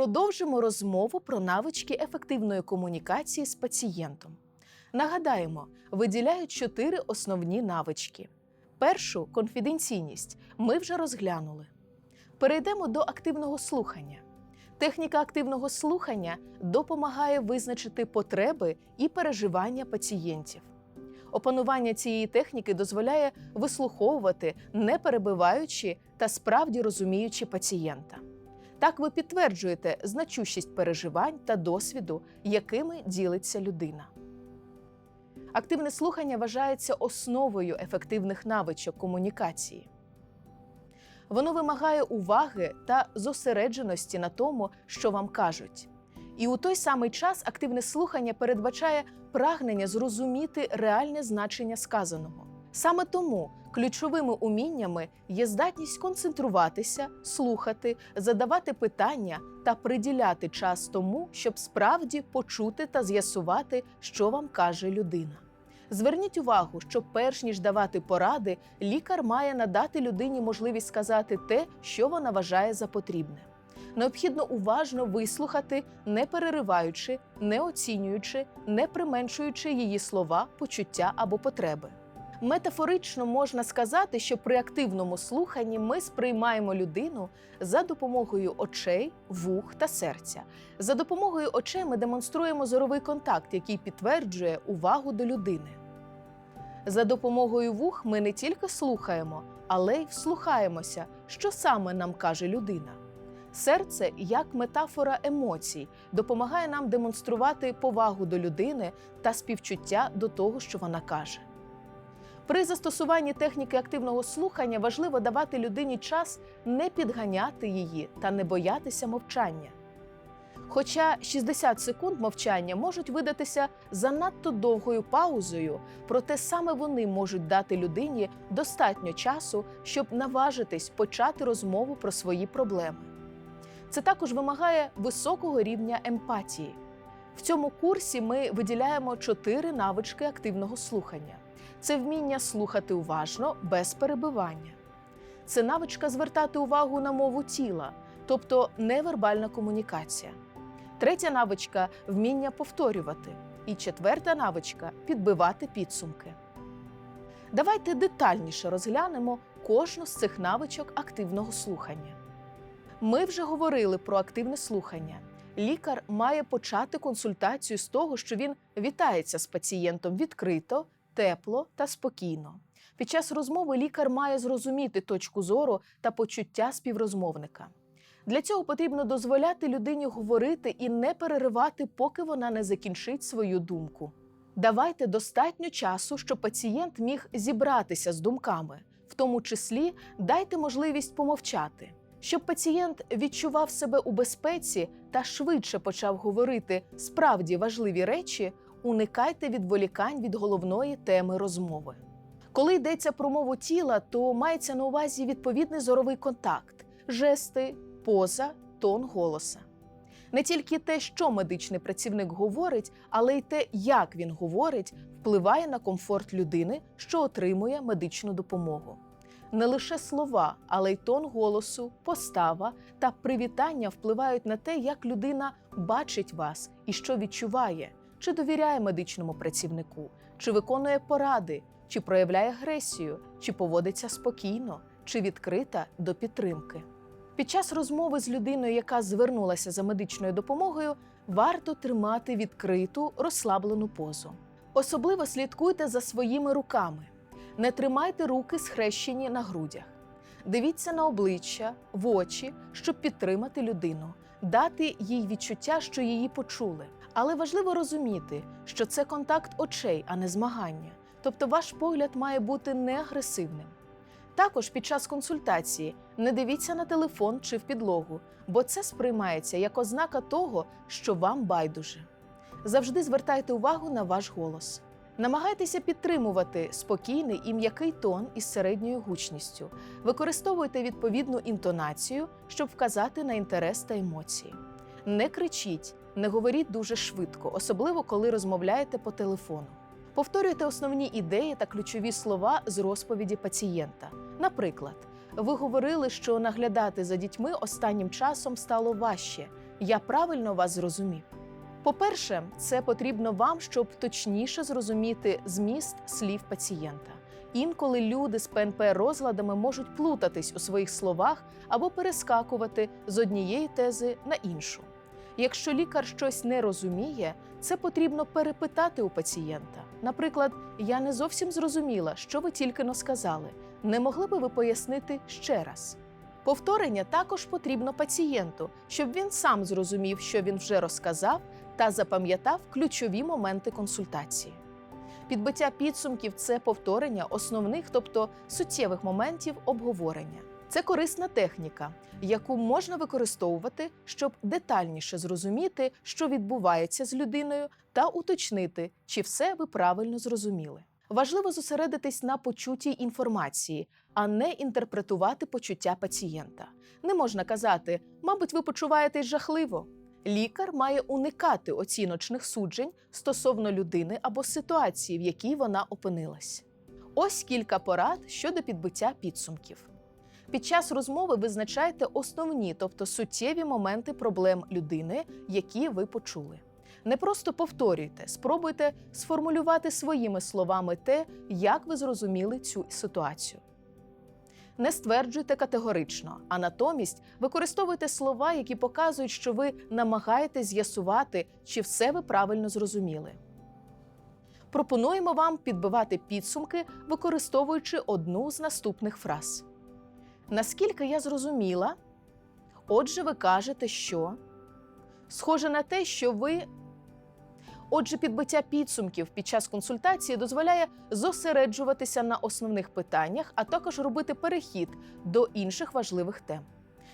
Продовжимо розмову про навички ефективної комунікації з пацієнтом. Нагадаємо, виділяють чотири основні навички. Першу конфіденційність ми вже розглянули. Перейдемо до активного слухання. Техніка активного слухання допомагає визначити потреби і переживання пацієнтів. Опанування цієї техніки дозволяє вислуховувати, не перебиваючи та справді розуміючи пацієнта. Так ви підтверджуєте значущість переживань та досвіду, якими ділиться людина. Активне слухання вважається основою ефективних навичок комунікації. Воно вимагає уваги та зосередженості на тому, що вам кажуть. І у той самий час активне слухання передбачає прагнення зрозуміти реальне значення сказаного. Саме тому ключовими уміннями є здатність концентруватися, слухати, задавати питання та приділяти час тому, щоб справді почути та з'ясувати, що вам каже людина. Зверніть увагу, що перш ніж давати поради, лікар має надати людині можливість сказати те, що вона вважає за потрібне. Необхідно уважно вислухати, не перериваючи, не оцінюючи, не применшуючи її слова, почуття або потреби. Метафорично можна сказати, що при активному слуханні ми сприймаємо людину за допомогою очей, вух та серця. За допомогою очей ми демонструємо зоровий контакт, який підтверджує увагу до людини. За допомогою вух ми не тільки слухаємо, але й вслухаємося, що саме нам каже людина. Серце, як метафора емоцій, допомагає нам демонструвати повагу до людини та співчуття до того, що вона каже. При застосуванні техніки активного слухання важливо давати людині час не підганяти її та не боятися мовчання. Хоча 60 секунд мовчання можуть видатися занадто довгою паузою, проте саме вони можуть дати людині достатньо часу, щоб наважитись почати розмову про свої проблеми. Це також вимагає високого рівня емпатії. В цьому курсі ми виділяємо чотири навички активного слухання: це вміння слухати уважно без перебивання, це навичка звертати увагу на мову тіла, тобто невербальна комунікація. Третя навичка вміння повторювати. І четверта навичка підбивати підсумки. Давайте детальніше розглянемо кожну з цих навичок активного слухання. Ми вже говорили про активне слухання. Лікар має почати консультацію з того, що він вітається з пацієнтом відкрито, тепло та спокійно. Під час розмови лікар має зрозуміти точку зору та почуття співрозмовника. Для цього потрібно дозволяти людині говорити і не переривати, поки вона не закінчить свою думку. Давайте достатньо часу, щоб пацієнт міг зібратися з думками, в тому числі дайте можливість помовчати. Щоб пацієнт відчував себе у безпеці та швидше почав говорити справді важливі речі, уникайте відволікань від головної теми розмови. Коли йдеться про мову тіла, то мається на увазі відповідний зоровий контакт, жести, поза, тон голоса. Не тільки те, що медичний працівник говорить, але й те, як він говорить, впливає на комфорт людини, що отримує медичну допомогу. Не лише слова, але й тон голосу, постава та привітання впливають на те, як людина бачить вас і що відчуває, чи довіряє медичному працівнику, чи виконує поради, чи проявляє агресію, чи поводиться спокійно, чи відкрита до підтримки. Під час розмови з людиною, яка звернулася за медичною допомогою, варто тримати відкриту, розслаблену позу. Особливо слідкуйте за своїми руками. Не тримайте руки схрещені на грудях. Дивіться на обличчя, в очі, щоб підтримати людину, дати їй відчуття, що її почули. Але важливо розуміти, що це контакт очей, а не змагання. Тобто ваш погляд має бути не агресивним. Також під час консультації не дивіться на телефон чи в підлогу, бо це сприймається як ознака того, що вам байдуже. Завжди звертайте увагу на ваш голос. Намагайтеся підтримувати спокійний і м'який тон із середньою гучністю. Використовуйте відповідну інтонацію, щоб вказати на інтерес та емоції. Не кричіть, не говоріть дуже швидко, особливо коли розмовляєте по телефону. Повторюйте основні ідеї та ключові слова з розповіді пацієнта. Наприклад, ви говорили, що наглядати за дітьми останнім часом стало важче. Я правильно вас зрозумів. По-перше, це потрібно вам, щоб точніше зрозуміти зміст слів пацієнта. Інколи люди з ПНП розладами можуть плутатись у своїх словах або перескакувати з однієї тези на іншу. Якщо лікар щось не розуміє, це потрібно перепитати у пацієнта. Наприклад, я не зовсім зрозуміла, що ви тільки но сказали. Не могли би ви пояснити ще раз? Повторення також потрібно пацієнту, щоб він сам зрозумів, що він вже розказав, та запам'ятав ключові моменти консультації. Підбиття підсумків це повторення основних, тобто суттєвих моментів обговорення. Це корисна техніка, яку можна використовувати, щоб детальніше зрозуміти, що відбувається з людиною, та уточнити, чи все ви правильно зрозуміли. Важливо зосередитись на почутій інформації, а не інтерпретувати почуття пацієнта. Не можна казати, мабуть, ви почуваєтесь жахливо. Лікар має уникати оціночних суджень стосовно людини або ситуації, в якій вона опинилась. Ось кілька порад щодо підбиття підсумків. Під час розмови визначайте основні, тобто суттєві моменти проблем людини, які ви почули. Не просто повторюйте, спробуйте сформулювати своїми словами те, як ви зрозуміли цю ситуацію. Не стверджуйте категорично, а натомість використовуйте слова, які показують, що ви намагаєтесь з'ясувати, чи все ви правильно зрозуміли. Пропонуємо вам підбивати підсумки, використовуючи одну з наступних фраз. Наскільки я зрозуміла, отже, ви кажете, що схоже на те, що ви. Отже, підбиття підсумків під час консультації дозволяє зосереджуватися на основних питаннях, а також робити перехід до інших важливих тем.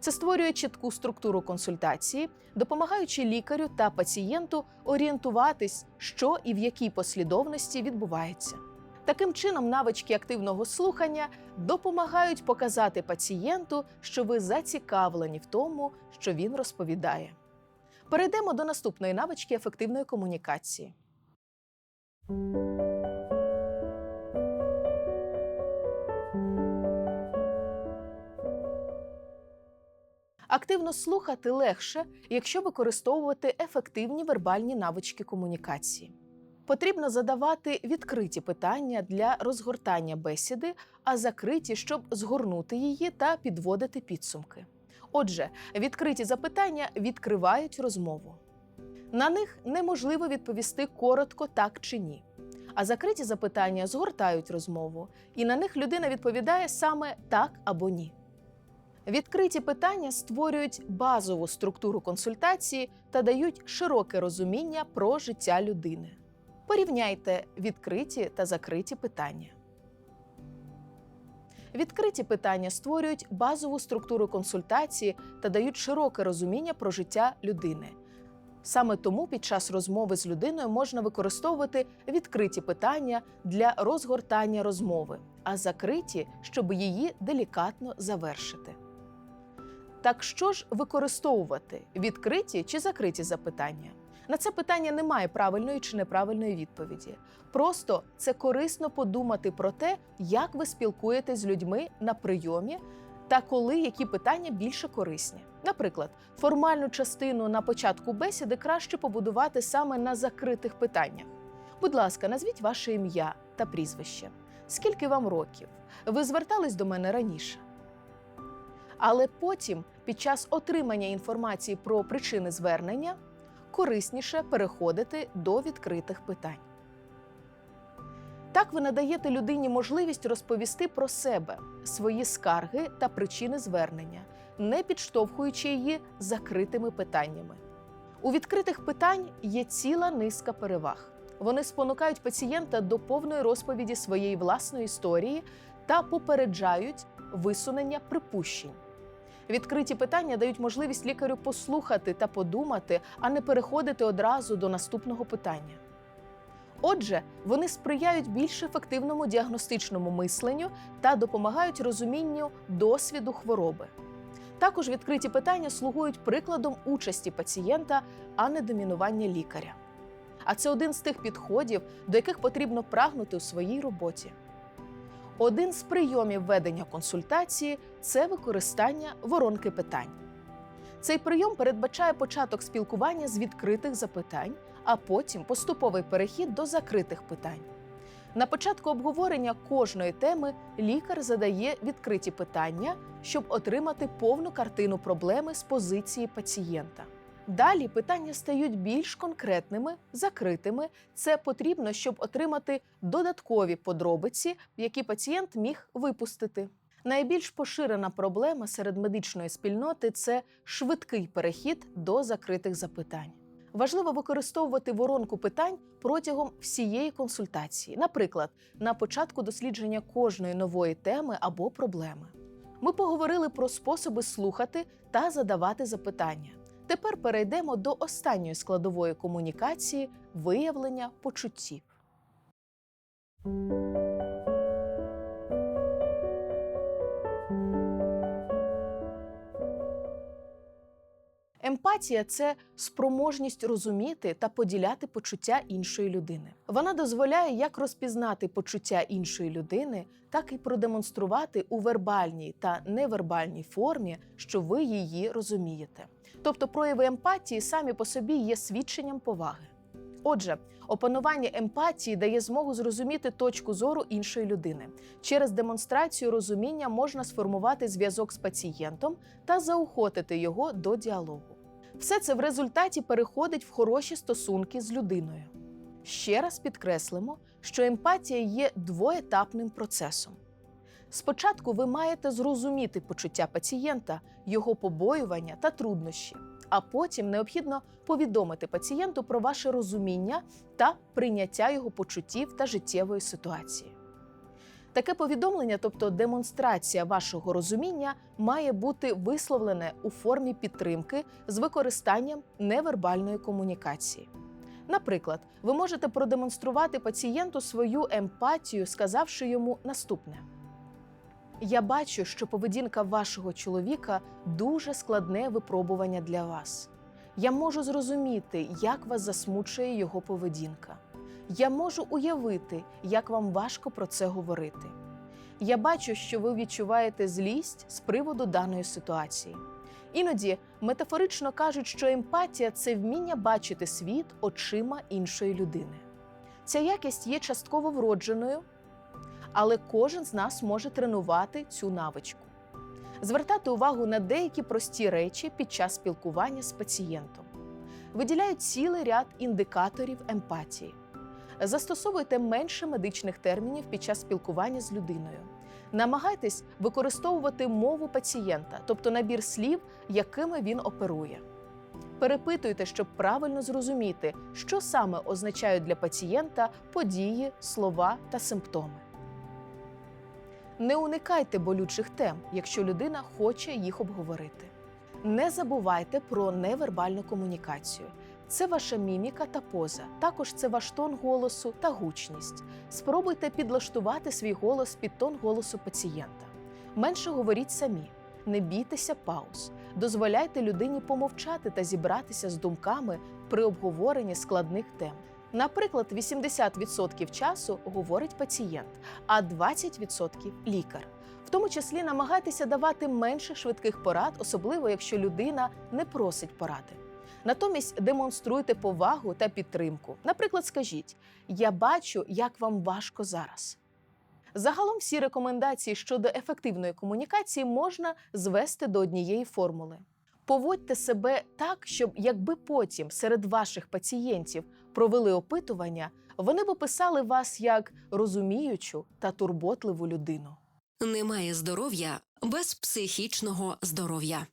Це створює чітку структуру консультації, допомагаючи лікарю та пацієнту орієнтуватись, що і в якій послідовності відбувається. Таким чином, навички активного слухання допомагають показати пацієнту, що ви зацікавлені в тому, що він розповідає. Перейдемо до наступної навички ефективної комунікації. Активно слухати легше, якщо використовувати ефективні вербальні навички комунікації. Потрібно задавати відкриті питання для розгортання бесіди, а закриті, щоб згорнути її та підводити підсумки. Отже, відкриті запитання відкривають розмову. На них неможливо відповісти коротко так чи ні. А закриті запитання згортають розмову, і на них людина відповідає саме так або ні. Відкриті питання створюють базову структуру консультації та дають широке розуміння про життя людини. Порівняйте відкриті та закриті питання. Відкриті питання створюють базову структуру консультації та дають широке розуміння про життя людини. Саме тому під час розмови з людиною можна використовувати відкриті питання для розгортання розмови, а закриті, щоб її делікатно завершити. Так що ж використовувати відкриті чи закриті запитання? На це питання немає правильної чи неправильної відповіді. Просто це корисно подумати про те, як ви спілкуєтесь з людьми на прийомі та коли які питання більше корисні. Наприклад, формальну частину на початку бесіди краще побудувати саме на закритих питаннях. Будь ласка, назвіть ваше ім'я та прізвище. Скільки вам років? Ви звертались до мене раніше? Але потім, під час отримання інформації про причини звернення, корисніше переходити до відкритих питань. Так ви надаєте людині можливість розповісти про себе, свої скарги та причини звернення, не підштовхуючи її закритими питаннями. У відкритих питань є ціла низка переваг. Вони спонукають пацієнта до повної розповіді своєї власної історії та попереджають висунення припущень. Відкриті питання дають можливість лікарю послухати та подумати, а не переходити одразу до наступного питання. Отже, вони сприяють більш ефективному діагностичному мисленню та допомагають розумінню досвіду хвороби. Також відкриті питання слугують прикладом участі пацієнта, а не домінування лікаря. А це один з тих підходів, до яких потрібно прагнути у своїй роботі. Один з прийомів ведення консультації це використання воронки питань. Цей прийом передбачає початок спілкування з відкритих запитань, а потім поступовий перехід до закритих питань. На початку обговорення кожної теми лікар задає відкриті питання, щоб отримати повну картину проблеми з позиції пацієнта. Далі питання стають більш конкретними, закритими. Це потрібно, щоб отримати додаткові подробиці, які пацієнт міг випустити. Найбільш поширена проблема серед медичної спільноти це швидкий перехід до закритих запитань. Важливо використовувати воронку питань протягом всієї консультації, наприклад, на початку дослідження кожної нової теми або проблеми. Ми поговорили про способи слухати та задавати запитання. Тепер перейдемо до останньої складової комунікації виявлення почуттів. Емпатія це спроможність розуміти та поділяти почуття іншої людини. Вона дозволяє як розпізнати почуття іншої людини, так і продемонструвати у вербальній та невербальній формі, що ви її розумієте. Тобто прояви емпатії самі по собі є свідченням поваги. Отже, опанування емпатії дає змогу зрозуміти точку зору іншої людини. Через демонстрацію розуміння можна сформувати зв'язок з пацієнтом та заохотити його до діалогу. Все це в результаті переходить в хороші стосунки з людиною. Ще раз підкреслимо, що емпатія є двоетапним процесом. Спочатку ви маєте зрозуміти почуття пацієнта, його побоювання та труднощі, а потім необхідно повідомити пацієнту про ваше розуміння та прийняття його почуттів та життєвої ситуації. Таке повідомлення, тобто демонстрація вашого розуміння, має бути висловлене у формі підтримки з використанням невербальної комунікації. Наприклад, ви можете продемонструвати пацієнту свою емпатію, сказавши йому наступне: Я бачу, що поведінка вашого чоловіка дуже складне випробування для вас. Я можу зрозуміти, як вас засмучує його поведінка. Я можу уявити, як вам важко про це говорити. Я бачу, що ви відчуваєте злість з приводу даної ситуації. Іноді метафорично кажуть, що емпатія це вміння бачити світ очима іншої людини. Ця якість є частково вродженою, але кожен з нас може тренувати цю навичку. Звертати увагу на деякі прості речі під час спілкування з пацієнтом. Виділяють цілий ряд індикаторів емпатії. Застосовуйте менше медичних термінів під час спілкування з людиною. Намагайтесь використовувати мову пацієнта, тобто набір слів, якими він оперує. Перепитуйте, щоб правильно зрозуміти, що саме означають для пацієнта події, слова та симптоми. Не уникайте болючих тем, якщо людина хоче їх обговорити. Не забувайте про невербальну комунікацію. Це ваша міміка та поза. Також це ваш тон голосу та гучність. Спробуйте підлаштувати свій голос під тон голосу пацієнта. Менше говоріть самі, не бійтеся пауз. Дозволяйте людині помовчати та зібратися з думками при обговоренні складних тем. Наприклад, 80% часу говорить пацієнт, а 20% лікар. В тому числі намагайтеся давати менше швидких порад, особливо якщо людина не просить поради. Натомість демонструйте повагу та підтримку. Наприклад, скажіть: Я бачу, як вам важко зараз. Загалом всі рекомендації щодо ефективної комунікації можна звести до однієї формули. Поводьте себе так, щоб якби потім серед ваших пацієнтів провели опитування, вони б описали вас як розуміючу та турботливу людину. Немає здоров'я без психічного здоров'я.